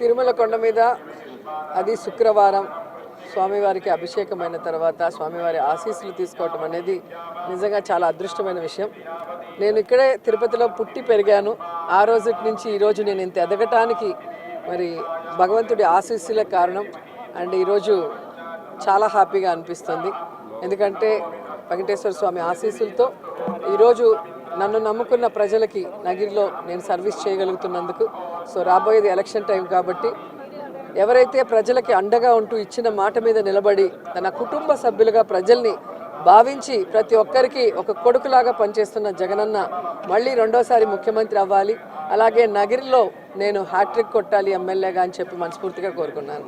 తిరుమల కొండ మీద అది శుక్రవారం స్వామివారికి అభిషేకమైన తర్వాత స్వామివారి ఆశీస్సులు తీసుకోవటం అనేది నిజంగా చాలా అదృష్టమైన విషయం. నేను ఇక్కడే తిరుపతిలో పుట్టి పెరిగాను. ఆ రోజు నుంచి ఈరోజు నేను ఇంత ఎదగటానికి మరి భగవంతుడి ఆశీస్సులే కారణం. అండ్ ఈరోజు చాలా హ్యాపీగా అనిపిస్తుంది. ఎందుకంటే వెంకటేశ్వర స్వామి ఆశీస్సులతో ఈరోజు నన్ను నమ్ముకున్న ప్రజలకి నగిరిలో నేను సర్వీస్ చేయగలుగుతున్నందుకు. సో రాబోయేది ఎలక్షన్ టైం కాబట్టి ఎవరైతే ప్రజలకి అండగా ఉంటూ ఇచ్చిన మాట మీద నిలబడి తన కుటుంబ సభ్యులుగా ప్రజల్ని భావించి ప్రతి ఒక్కరికి ఒక కొడుకులాగా పనిచేస్తున్న జగనన్న మళ్ళీ రెండోసారి ముఖ్యమంత్రి అవ్వాలి. అలాగే నగిరిలో నేను హ్యాట్రిక్ కొట్టాలి ఎమ్మెల్యేగా అని చెప్పి మనస్ఫూర్తిగా కోరుకున్నాను.